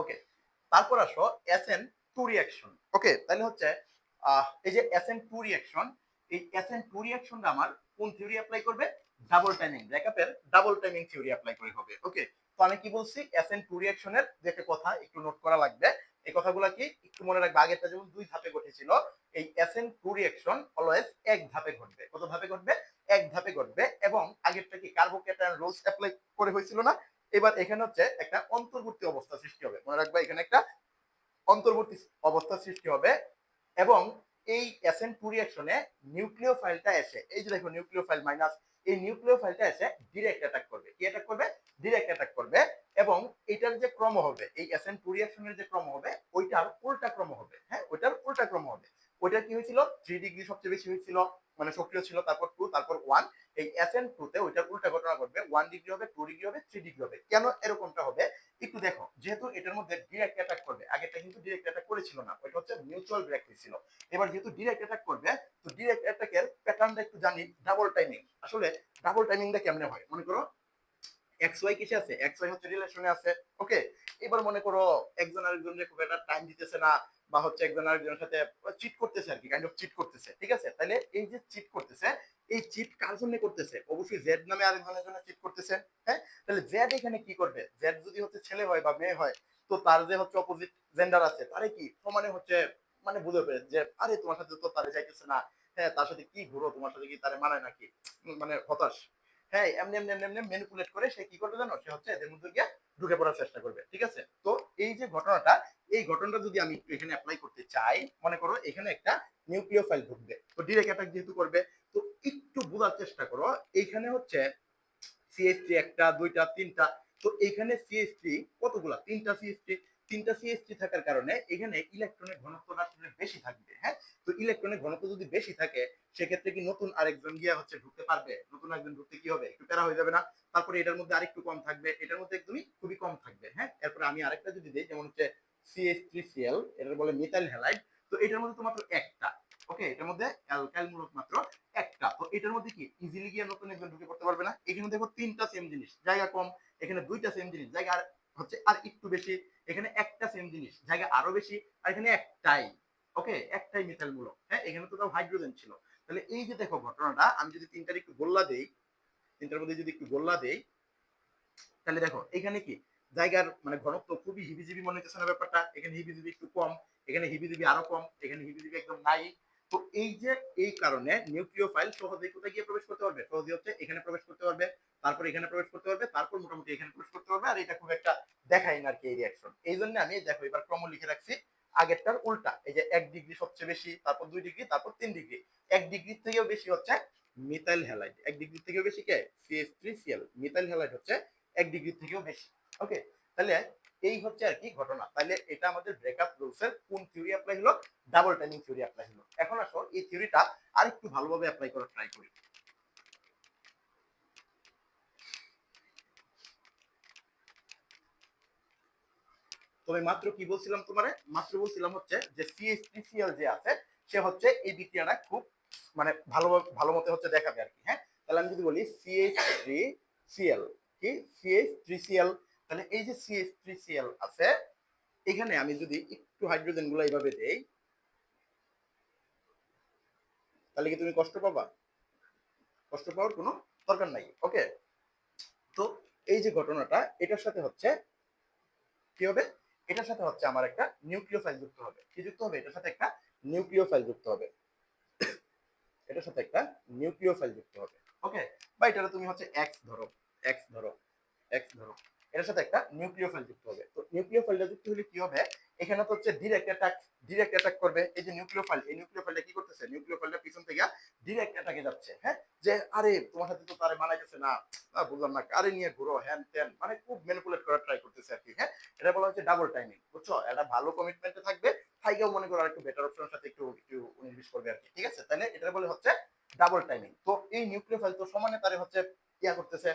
ওকে তারপর আসো S N two reaction okay তাহলে হচ্ছে এই যে এস এন টু রিয়াকশন এই এস এন টু রিয়াকশনটা আমার কোন থিওরি অ্যাপ্লাই করবে? ডাবল টাইমিং ব্রেকআপের ডাবল টাইমিং থিওরি অ্যাপ্লাই করে হবে। ওকে তো আমি কি বলছি? এস এন টু রিয়াকশনের যে একটা কথা, একটু নোট করা লাগবে। এই কথাগুলো কি? একটু মনে রাখবে, আগেরটা যেমন দুই ধাপে ঘটেছিল, এই S N two reaction always এক ধাপে ঘটবে। কত ধাপে ঘটবে? এক ধাপে ঘটবে এবং আগেরটা কি কার্বোকেটায়ন রোলস অ্যাপ্লাই করে হয়েছিল না? এবার এখানে হচ্ছে একটা অন্তর্বর্তী অবস্থা সৃষ্টি হবে। মনে রাখবা, এখানে একটা অন্তর্বর্তী অবস্থা সৃষ্টি হবে এবং এই এসএন টু রিয়াকশনে নিউক্লিয় ফাইলটা এসে, এই যে দেখো নিউক্লিয় ফাইল মাইনাস এই নিউক্লিয় ফাইলটা এসে ডিরেক্ট অ্যাটাক করবে। কি অ্যাটাক করবে? ডিরেক্ট অ্যাটাক করবে এবং এটার যে ক্রম হবে, এই এসএন টু রিয়াকশনের যে ক্রম হবে, ওইটার উল্টা ক্রম হবে। হ্যাঁ ওইটার উল্টা ক্রম হবে। ওইটা কি হয়েছিল? থ্রি ডিগ্রি সবচেয়ে বেশি হয়েছিল। মানে সক্রিয় ছিল, তারপর টু তারপর ওয়ান এই এসএন টু তে ওইটার উল্টা ঘটনা ঘটবে। ওয়ান ডিগ্রি হবে টু ডিগ্রি হবে থ্রি ডিগ্রি হবে। কেন এরকমটা হবে? একটু দেখো, যেহেতু এটার মধ্যে ডিরেক্ট অ্যাটাক করবে আগেটা কিন্তু ডিরেক্ট অ্যাটাক করেছিল না, ওইটা হচ্ছে মিউচুয়াল ব্রেক হয়েছিল এবার যেহেতু ডিরেক্ট অ্যাটাক করবে, তো ডিরেক্ট অ্যাটাকের প্যাটার্নটা একটু জানি ডাবল টাইমিং আসলে ডাবল টাইমিংটা কেমনে হয়? মনে করো এক্স ওয়াই কিসে আছে? এক্স ওয়াই হচ্ছে রিলেশনে আছে। ওকে এবার মনে করো, একজন আরেকজনের খুব একটা টাইম দিতেছে না। বা হচ্ছে একজন আরেকজনের সাথে চিট করতেছে আর কি কাইন্ড অফ চিট করতেছে, ঠিক আছে? তাহলে এই যে চিট করতেছে, এই চিট কার জন্য করতেছে? অবশ্যই জেড নামে আরেকজনের জন্য চিট করতেছে হ্যাঁ? তাহলে জেড এখানে কি করবে? জেড যদি হচ্ছে ছেলে হয় বা মেয়ে হয়, তো তার যে হচ্ছে অপোজিট জেন্ডার আছে, তারে কি সমানে হচ্ছে মানে বুঝবে যে, আরে, তোমার সাথে তো তারে যাইতেছে না। হ্যাঁ তার সাথে কি ঘুরো? তোমার সাথে কি তারে মানায় নাকি? মানে হতাশ। হ্যাঁ এমনি এমনি এমনি এমনি ম্যানিপুলেট করে সে কি করবে জানো? সে হচ্ছে এদের মধ্যে গিয়ে ঢুকে পড়ার চেষ্টা করবে, ঠিক আছে? তো এই যে ঘটনাটা, এই ঘটনাটা যদি আমি এখানে অ্যাপ্লাই করতে চাই, মনে করো এখানে একটা নিউক্লিয় ফাইল ঢুকবে। তো ডিরেক্ট অ্যাটাক যেহেতু করবে, তো একটু বোঝার চেষ্টা করো, এইখানে হচ্ছে সিএসটি একটা, দুইটা, তিনটা, তো এইখানে সিএসটি কতগুলা? তিনটা সিএসটি তিনটা সিএসটি থাকার কারণে এখানে ইলেকট্রনের ঘনত্বটা আসলে বেশি থাকবে হ্যাঁ? তো ইলেকট্রনের ঘনত্ব যদি বেশি থাকে, সেক্ষেত্রে কি নতুন আরেকজন গিয়া হচ্ছে ঢুকতে পারবে? নতুন একজন ঢুকতে কি হবে? একটু প্যারা হয়ে যাবে না। তারপরে এটার মধ্যে আরেকটু কম থাকবে, এটার মধ্যে একদমই খুবই কম থাকবে হ্যাঁ? এরপরে আমি আরেকটা যদি দিই, যেমন হচ্ছে সিএস থ্রি সিএল এটার বলে মিথাইল হ্যালাইড তো এটার মধ্যে তো মাত্র একটা ওকে এটার মধ্যে অ্যালকাইল মূলক মাত্র একটা, তো এটার মধ্যে কি ইজিলি গিয়ে নতুন একজন ঢুকে পড়তে পারবে না? এখানে দেখো তিনটা সেম জিনিস, জায়গা কম, এখানে দুইটা সেম জিনিস, জায়গা আর হচ্ছে আর একটু বেশি, এখানে একটা সেম জিনিস, জায়গা আরও বেশি, আর এখানে একটাই ওকে একটাই মিথাইল মূলক হ্যাঁ? এখানে তো তাও হাইড্রোজেন ছিল। তাহলে এই যে দেখো ঘটনাটা, আমি যদি তিনটার একটু গোল্লা দেই, তিনটার মধ্যে যদি একটু গোল্লা দেই, তাহলে দেখো, এখানে কি? জায়গার মানে ঘনত্ব খুবই হিবিজিবি মনে হচ্ছে না ব্যাপারটা, এখানে হিবিজিবি একটু কম, এখানে হিবিজিবি আরও কম, এখানে হিবিজিবি একদম নাই। তো এই যে, এই কারণে নিউক্লিয় ফাইল সহজেই কোথায় গিয়ে প্রবেশ করতে পারবে? সহজে হচ্ছে এখানে প্রবেশ করতে পারবে। তারপর এখানে প্রবেশ করতে পারবে, তারপর মোটামুটি এখানে প্রবেশ করতে পারবে, আর এটা খুব একটা দেখাই না আর কি এই রিয়াকশন এই জন্য আমি দেখো, এবার ক্রম লিখে রাখছি, আগেরটার উল্টা, এই যে এক ডিগ্রি সবচেয়ে বেশি, তারপর দুই ডিগ্রি, তারপর তিন ডিগ্রি। এক ডিগ্রি থেকেও বেশি হচ্ছে মিথাইল হ্যালাইড এক ডিগ্রি থেকেও বেশি কে? CS three CL methyl halide হচ্ছে এক ডিগ্রি থেকেও বেশি। ওকে তাহলে এই হচ্ছে আর কি ঘটনা। তাহলে এটা আমাদের ব্রেকআপ রুলস এর কোন থিওরি অ্যাপ্লাই হলো? ডাবল টাইমিং থিওরি অ্যাপ্লাই হলো। এখন আসো, এই থিওরিটা আরেকটু ভালোভাবে অ্যাপ্লাই করার ট্রাই করি। তবে মাত্র কি বলছিলাম তোমারে? মাত্র বলছিলাম হচ্ছে যে সিএসটিসিএল যে আছে, সে হচ্ছে এই বিক্রিয়াটা খুব মানে ভালো ভালো মতে হচ্ছে দেখাবে আর কি হ্যাঁ? তাহলে আমি যদি বলি সিএইচ থ্রি সিএল কি? সিএইচ থ্রি সিএল তাহলে এই যে সিএইচ থ্রি সিএল আছে, এখানে আমি যদি একটু হাইড্রোজেনগুলো এইভাবে দেই, তাহলে কি তুমি কষ্ট পাবা? কষ্ট পাওয়ার কোনো দরকার নাই ওকে তো এই যে ঘটনাটা, এটার সাথে হচ্ছে কি হবে? এটার সাথে হচ্ছে আমার একটা নিউক্লিয় ফাইল যুক্ত হবে। কি যুক্ত হবে? এটার সাথে একটা নিউক্লিয় ফাইল যুক্ত হবে। এটার সাথে একটা নিউক্লিয় ফাইল যুক্ত হবে। ওকে? বা এটা তুমি হচ্ছে এক্স ধরো এক্স ধরো এক্স ধরো। এটার সাথে একটা নিউক্লিয় ফাইল যুক্ত হবে। তো নিউক্লিয় ফাইলটা যুক্ত হলে কি হবে? এখানে তো হচ্ছে ডিরেক্ট অ্যাটাক ডিরেক্ট অ্যাটাক করবে। এই যে নিউক্লিয় ফাইল এই নিউক্লিয় ফাইলটা কি করতেছে? নিউক্লিয় ফাইলটা পিছন থেকে ডিরেক্ট অ্যাটাকে যাচ্ছে হ্যাঁ? যে আরে তোমার সাথে তো তারে মানাইতেছে না। আহ, বুঝলাম না কারে নিয়ে ঘুরো হ্যান ত্যান। মানে খুব ম্যানিপুলেট করার ট্রাই করতেছে আর কি হ্যাঁ? এটা বলা হচ্ছে ডাবল টাইমিং বুঝছ? এটা ভালো কমিটমেন্টে থাকবে থাইকেও মনে করো আর একটু বেটার অপশনের সাথে একটু একটু বিশ করবে আর কি ঠিক আছে? তাহলে এটা বলে হচ্ছে ডাবল টাইমিং তো এই নিউক্লিয় ফাইল তো সমানে তারে হচ্ছে ইয়া করতেছে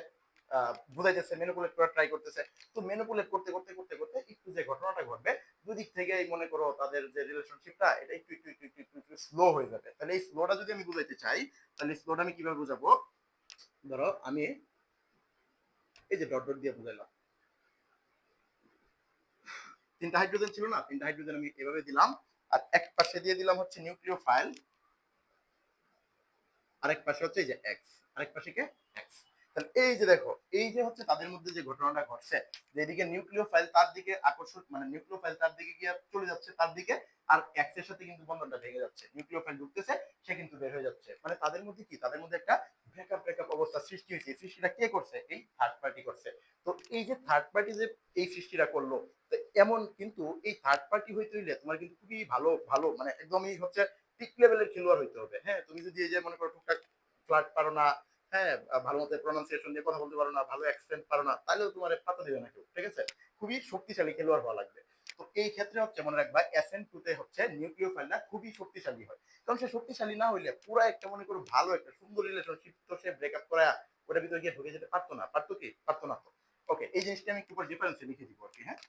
বুঝাইতেছে ম্যানিপুলেট করার ট্রাই করতেছে। তো ম্যানিপুলেট করতে করতে করতে করতে একটু যে ঘটনাটা ঘটবে দুদিক থেকে মনে করো তাদের যে রিলেশনশিপটা এটা একটু একটু একটু একটু একটু স্লো হয়ে যাবে। তাহলে এই স্লোটা যদি আমি বুঝাইতে চাই, তাহলে স্লোটা আমি কীভাবে বুঝাবো? ধরো আমি এই যে ডট ডট দিয়ে বুঝাইলাম। তিনটা হাইড্রোজেন ছিল না? তিনটা হাইড্রোজেন আমি এভাবে দিলাম, আর এক পাশে দিয়ে দিলাম হচ্ছে নিউক্লিও ফাইল আরেক পাশে হচ্ছে এই যে এক্স আরেক পাশে কে? এক্স তাহলে এই যে দেখো, এই যে হচ্ছে তাদের মধ্যে যে ঘটনাটা ঘটছে, যে এদিকে নিউক্লিও ফাইল তার দিকে আকর্ষণ মানে নিউক্লিও ফাইল তার দিকে গিয়ে চলে যাচ্ছে তার দিকে, আর এর সাথে কিন্তু বন্ধনটা ভেঙে যাচ্ছে। নিউক্লিও ফাইল ঢুকতেছে, সে কিন্তু বের হয়ে যাচ্ছে। মানে তাদের মধ্যে কি? তাদের মধ্যে একটা ব্রেকআপ ব্রেকআপ অবস্থা সৃষ্টি হয়েছে। সৃষ্টিটা কে করছে? এই থার্ড পার্টি করছে। তো এই যে থার্ড পার্টি যে এই সৃষ্টিটা করল, তো এমন কিন্তু এই থার্ড পার্টি হইতে হইলে তোমার কিন্তু খুবই ভালো ভালো মানে একদমই হচ্ছে পিক লেভেলের খেলোয়াড় হইতে হবে। হ্যাঁ তুমি যদি এই যে মনে করো টুকটাক ফ্লাট পারো না হ্যাঁ ভালো মতো প্রনাউন্সিয়েশন দিয়ে কথা বলতে পারো না, ভালো অ্যাকসেন্ট পারো না, তাহলেও তোমার পাতা দেবে না কেউ, ঠিক আছে? খুবই শক্তিশালী খেলোয়াড় হওয়া লাগবে। তো এই ক্ষেত্রে হচ্ছে মনে রাখবা এন টুতে হচ্ছে নিউক্লিও ফাইলটা খুবই শক্তিশালী হয়। কারণ সে শক্তিশালী না হইলে পুরো একটা মনে করো ভালো একটা সুন্দর রিলেশনশিপ তো সে ব্রেকআপ করা ওটার ভিতরে গিয়ে ঢুকে যেতে পারতো না, পারতো কি? পারতো না তো। ওকে এই জিনিসটা আমি একটু ডিফারেন্সে লিখে দিব আর কি হ্যাঁ?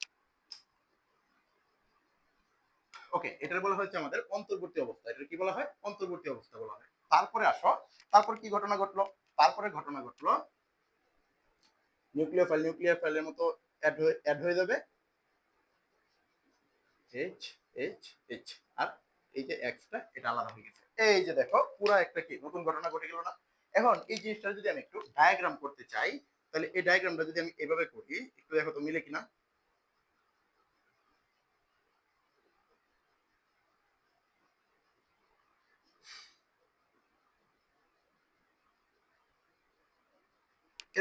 ওকে এটার বলা হচ্ছে আমাদের অন্তর্বর্তী অবস্থা। এটা কি বলা হয়? অন্তর্বর্তী অবস্থা বলা হয়। তারপরে আসো, তারপর কি ঘটনা ঘটলো? তারপরে ঘটনা ঘটলো। নিউক্লিয়ার ফাইল নিউক্লিয়ার ফাইলের মতো অ্যাড হয়ে যাবে। এইচ এইচ এইচ আর এই যে এক্সটা এটা আলাদা হয়ে গেছে। এই যে দেখো, পুরো একটা কি? নতুন ঘটনা ঘটে গেল না? এখন এই জিনিসটা যদি আমি একটু ডায়াগ্রাম করতে চাই, তাহলে এই ডায়াগ্রামটা যদি আমি এভাবে করি, একটু দেখো তো মিলে কিনা।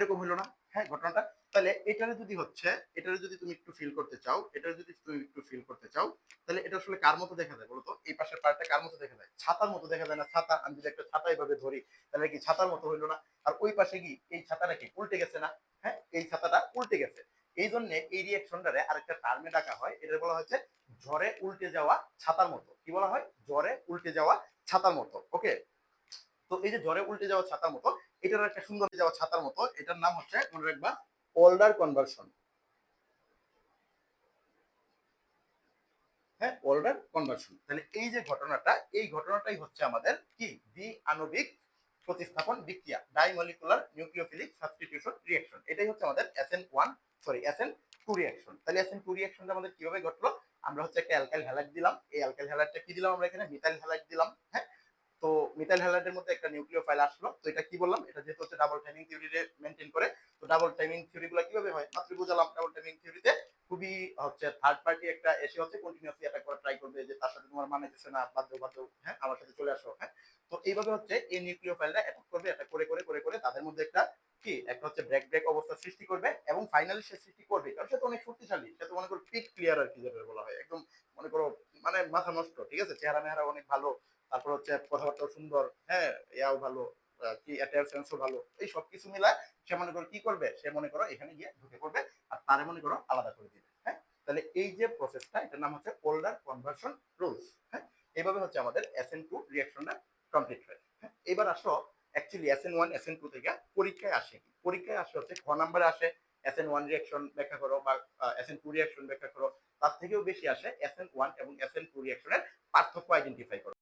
এরকম হলো না। হ্যাঁ ঘটনাটা। তাহলে এটারে যদি হচ্ছে, এটারে যদি তুমি একটু ফিল করতে চাও, এটারে যদি তুমি একটু ফিল করতে চাও, তাহলে এটা আসলে কার মতো দেখা যায় বলো তো? এই পাশের পার্টটা কার মতো দেখা যায়? ছাতার মতো দেখা যায় না? ছাতা, আমি যদি একটা ছাতা এভাবে ধরি, তাহলে কি ছাতার মতো হইল না? আর ওই পাশে কি? এই ছাতাটা কি উল্টে গেছে না? হ্যাঁ এই ছাতাটা উল্টে গেছে। এই জন্য এই রিয়াকশনটারে আরেকটা টার্মে ডাকা হয়। এটা বলা হচ্ছে ঝড়ে উল্টে যাওয়া ছাতার মতো। কি বলা হয়? জ্বরে উল্টে যাওয়া ছাতার মতো। ওকে তো এই যে জ্বরে উল্টে যাওয়া ছাতার মতো, এটার একটা সুন্দর যাওয়া ছাতার মতো, এটার নাম হচ্ছে, মনে রাখবা ওল্ডার কনভার্সন হ্যাঁ ওল্ডার কনভার্সন তাহলে এই যে ঘটনাটা, এই ঘটনাটাই হচ্ছে আমাদের কি? দ্বি আণবিক প্রতিস্থাপন বিক্রিয়া ডাইমলিকুলার নিউক্লিওফিলিক সাবস্টিটিউশন রিঅ্যাকশন এটাই হচ্ছে আমাদের SN one sorry SN two reaction তাহলে এসএন টু রিঅ্যাকশনটা আমাদের কীভাবে ঘটলো? আমরা হচ্ছে একটা অ্যালকাইল হ্যালাইড দিলাম। এই অ্যালকাইল হ্যালাইডটা কি দিলাম আমরা এখানে? মিথাইল হ্যালাইড দিলাম। হ্যাঁ তো মিথাইল হ্যালাইডের মধ্যে একটা নিউক্লিও ফাইল আসলো। তো এটা কি বললাম? এটা যেহেতু হচ্ছে ডাবল টাইমিং থিওরিতে মেনটেন করে, তো ডাবল টাইমিং থিওরি গুলো কীভাবে হয়? মাত্র বুঝালাম ডাবল টাইমিং থিওরিতে খুবই হচ্ছে থার্ড পার্টি একটা এসে হচ্ছে কন্টিনিউসলি অ্যাটাক করা ট্রাই করবে যে তার সাথে তোমার মানাইতেছে না, বাধ্য বাধ্য হ্যাঁ আমার সাথে চলে আসো হ্যাঁ। তো এইভাবে হচ্ছে এই নিউক্লিও ফাইলটা অ্যাটাক করবে অ্যাটাক করে করে করে করে তাদের মধ্যে একটা কি? একটা হচ্ছে ব্রেক ব্রেক অবস্থা সৃষ্টি করবে এবং ফাইনালি সে সৃষ্টি করবে। কারণ সে তো অনেক শক্তিশালী, সে তো মনে করো পিক ক্লিয়ার আর কি যেটা বলা হয়, একদম মনে করো মানে মাথা নষ্ট, ঠিক আছে? চেহারা মেহারা অনেক ভালো তারপর হচ্ছে কথাবার্তা সুন্দর হ্যাঁ ইয়াও ভালো কি ভালো, এই সব কিছু মিলায় সে মনে করো কি করবে? সে মনে করো এখানে গিয়ে ঢুকে পড়বে আর তারে মনে করো আলাদা করে দিবে হ্যাঁ? তাহলে এই যে প্রসেসটা এটার নাম হচ্ছে ওল্ডার কনভার্সন রুলস হ্যাঁ? এইভাবে হচ্ছে আমাদের এসএন টু রিয়াকশনটা কমপ্লিট হয় হ্যাঁ? এবার আসো actually SN one SN two থেকে পরীক্ষায় আসে পরীক্ষায় আসে হচ্ছে খ নাম্বারে আসে এসএন ওয়ান রিয়াকশন ব্যাখ্যা করো বা এসএন টু রিয়াকশন ব্যাখ্যা করো, তার থেকেও বেশি আসে এসএন ওয়ান এবং এসএন টু রিয়াকশনের পার্থক্য আইডেন্টিফাই করো।